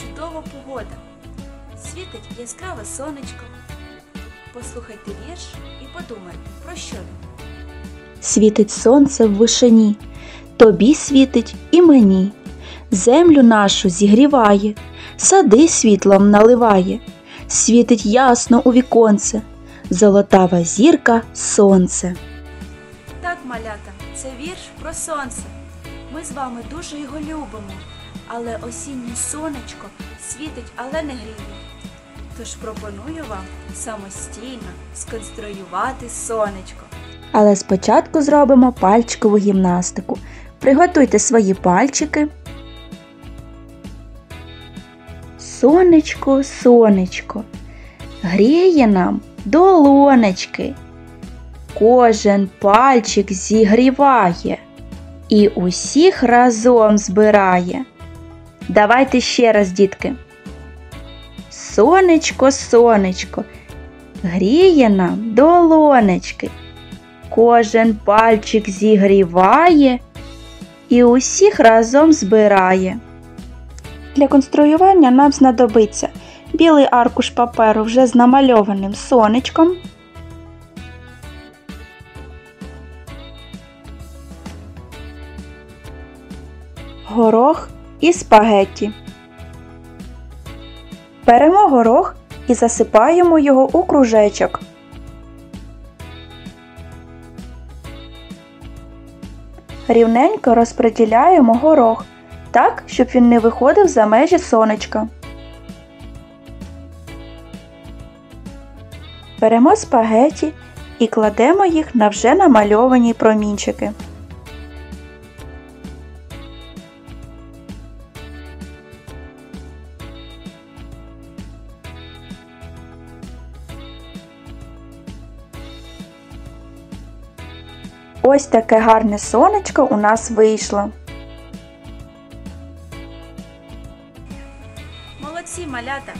чудова погода. Світить яскраве сонечко. Послухайте вірш і подумайте, про що він. Світить сонце в вишині, тобі світить і мені. Землю нашу зігріває, сади світлом наливає, світить ясно у віконце, золотава зірка сонце. Так, малята, це вірш про сонце. Ми з вами дуже його любимо, але осіннє сонечко світить, але не гріє. Тож пропоную вам самостійно сконструювати сонечко. Але спочатку зробимо пальчикову гімнастику. Приготуйте свої пальчики. Сонечко, сонечко, гріє нам долонечки. Кожен пальчик зігріває і усіх разом збирає. Давайте ще раз, дітки. Сонечко, сонечко, гріє нам долонечки. Кожен пальчик зігріває і усіх разом збирає. Для конструювання нам знадобиться білий аркуш паперу вже з намальованим сонечком, горох і спагетті. Беремо горох і засипаємо його у кружечок. Рівненько розподіляємо горох так, щоб він не виходив за межі сонечка. Беремо спагеті і кладемо їх на вже намальовані промінчики. Ось таке гарне сонечко у нас вийшло. Молодці, малята!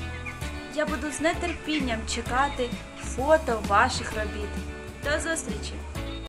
Я буду з нетерпінням чекати фото ваших робіт. До зустрічі!